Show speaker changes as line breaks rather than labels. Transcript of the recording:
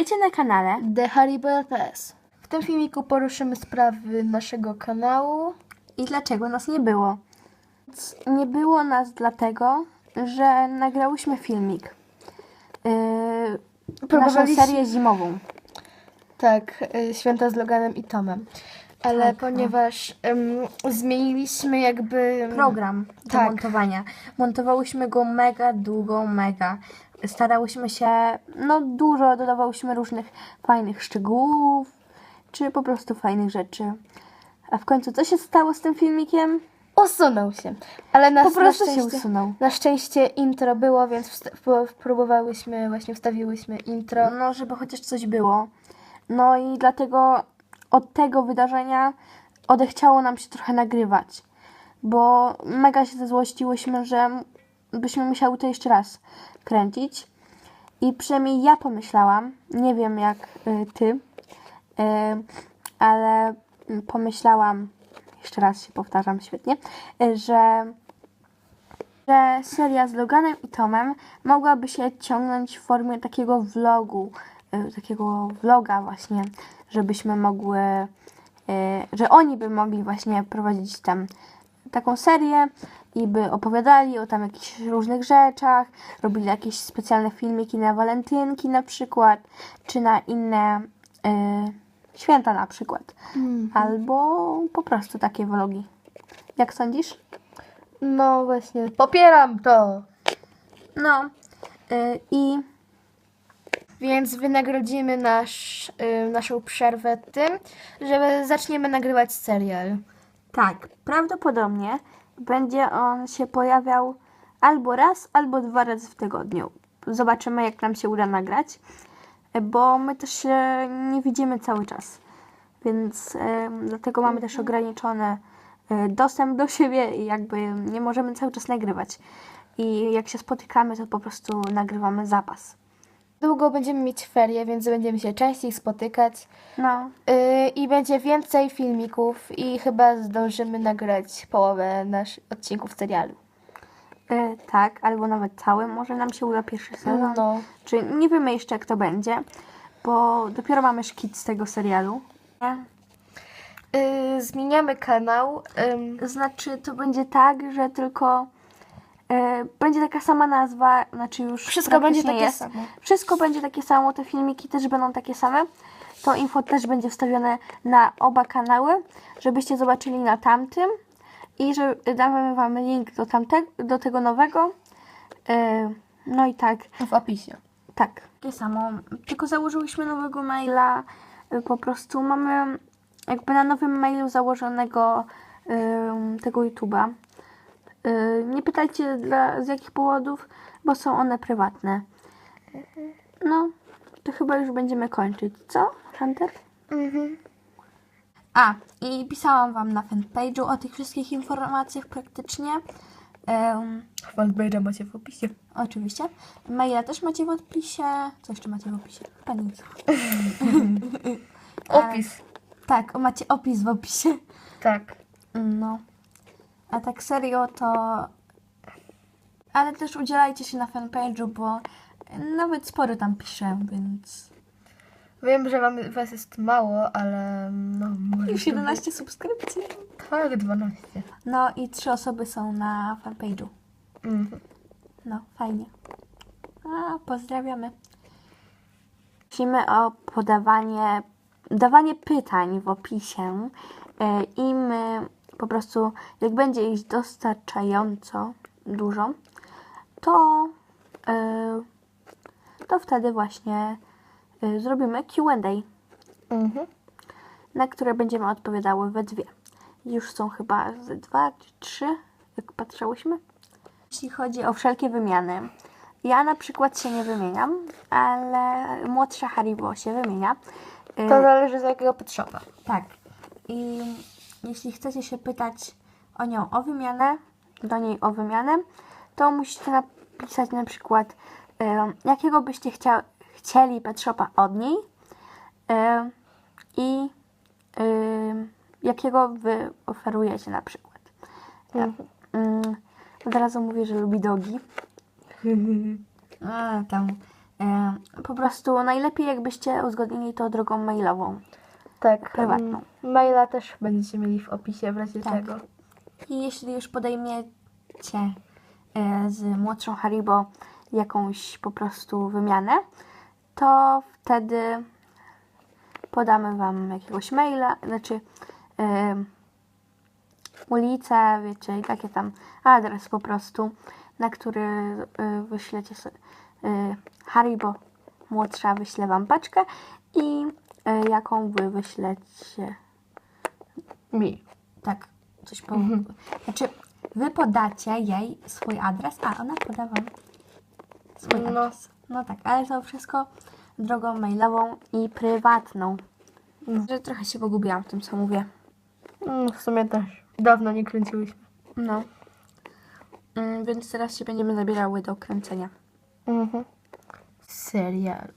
Witajcie na kanale.
The Haribo LPS. W tym filmiku poruszymy sprawy naszego kanału.
I dlaczego nas nie było? Nie było nas dlatego, że nagrałyśmy filmik. Yy, naszą
Próbowaliśmy-
serię zimową.
Tak, y, święta z Loganem i Tomem. Ale
Tak,
ponieważ ym, zmieniliśmy jakby
Program do
Tak.
montowania. Montowałyśmy go mega długo, mega. Starałyśmy się, no dużo, dodawałyśmy różnych fajnych szczegółów, czy po prostu fajnych rzeczy. A w końcu co się stało z tym filmikiem?
Usunął się. Ale na,
Po prostu
na
się
szczęście,
usunął.
Na szczęście intro było, więc próbowałyśmy, właśnie wstawiłyśmy intro.
No, żeby chociaż coś było. No i dlatego od tego wydarzenia odechciało nam się trochę nagrywać. Bo mega się zezłościłyśmy, że byśmy musiały to jeszcze raz kręcić. I przynajmniej ja pomyślałam, nie wiem jak y, ty, y, ale pomyślałam, jeszcze raz się powtarzam świetnie, y, że że seria z Loganem i Tomem mogłaby się ciągnąć w formie takiego vlogu, takiego vloga właśnie, żebyśmy mogły, że oni by mogli właśnie prowadzić tam taką serię i by opowiadali o tam jakichś różnych rzeczach, robili jakieś specjalne filmiki na walentynki na przykład, czy na inne y, święta na przykład, albo po prostu takie vlogi. Jak sądzisz?
No właśnie, popieram to.
No y, i
Więc wynagrodzimy nasz, y, naszą przerwę tym, że zaczniemy nagrywać serial.
Tak, prawdopodobnie będzie on się pojawiał albo raz, albo dwa razy w tygodniu. Zobaczymy, jak nam się uda nagrać, bo my też się nie widzimy cały czas, więc y, dlatego mamy też ograniczony y, dostęp do siebie i jakby nie możemy cały czas nagrywać. I jak się spotykamy, to po prostu nagrywamy zapas.
Długo będziemy mieć ferie, więc będziemy się częściej spotykać.
No,
Yy, I będzie więcej filmików i chyba zdążymy nagrać połowę naszych odcinków serialu.
y, tak, albo nawet cały, może nam się uda pierwszy sezon.
No.
Czy nie wiemy jeszcze, jak to będzie, bo dopiero mamy szkic tego serialu. Nie?
Yy, zmieniamy kanał. Ym,
Znaczy, to będzie tak, że tylko będzie taka sama nazwa, znaczy już
Wszystko będzie takie
jest.
samo.
Wszystko będzie takie samo, te filmiki też będą takie same. To info też będzie wstawione na oba kanały, żebyście zobaczyli na tamtym i że damy wam link do tamtego, do tego nowego. E, no i tak.
w opisie.
Tak. Takie samo. Tylko założyłyśmy nowego maila. y, Po prostu mamy jakby na nowym mailu założonego tego YouTube'a. Y, nie pytajcie dla, z jakich powodów, bo są one prywatne. No, to chyba już będziemy kończyć. Co, Hunter?
Mhm.
A, i pisałam Wam na fanpage'u o tych wszystkich informacjach praktycznie. Um,
Fanpage'a macie w opisie.
Oczywiście. Maila też macie w opisie. Co jeszcze macie w opisie? Chyba nic.
Opis.
Tak, macie opis w opisie.
Tak.
No. A tak serio to... Ale też udzielajcie się na fanpage'u, bo nawet sporo tam piszę, więc...
Wiem, że wam, was jest mało, ale no może...
Już 11 subskrypcji.
Tak, 12.
No i trzy osoby są na fanpage'u.
Mhm.
No, fajnie. A, pozdrawiamy. Prosimy o podawanie, dawanie pytań w opisie e, i my po prostu, jak będzie ich dostarczająco dużo, to, e, to wtedy właśnie e, zrobimy Q&A,
Mhm.
na które będziemy odpowiadały we dwie. Już są chyba ze dwa czy trzy, jak patrzyłyśmy. Jeśli chodzi o wszelkie wymiany, ja na przykład się nie wymieniam, ale młodsza Haribo się wymienia.
To zależy z jakiego shopa.
tak. I jeśli chcecie się pytać o nią o wymianę, do niej o wymianę, to musicie napisać na przykład, jakiego byście chcia, chcieli pet shopa od niej i jakiego wy oferujecie na przykład.
Mhm.
Mm, od razu mówię, że lubi dogi. A, tam po prostu najlepiej jakbyście uzgodnili to drogą mailową.
Tak.
Prywatną.
Maila też będziecie mieli w opisie w razie
Tak.
czego.
I jeśli już podejmiecie e, z młodszą Haribo jakąś po prostu wymianę, to wtedy podamy Wam jakiegoś maila, znaczy e, ulicę, wiecie, i takie tam adres po prostu, na który e, wyślecie sobie e, Haribo młodsza wyśle Wam paczkę i jaką Wy wyślecie
Mi.
tak, coś po... Znaczy, wy podacie jej swój adres, a ona poda wam swój
No.
adres. No tak, ale to wszystko drogą mailową i prywatną.
No.
Że trochę się pogubiłam w tym, co mówię.
Mm, W sumie też. Dawno nie kręciłyśmy.
No. Mm, więc teraz się będziemy zabierały do kręcenia.
Mhm. Serial.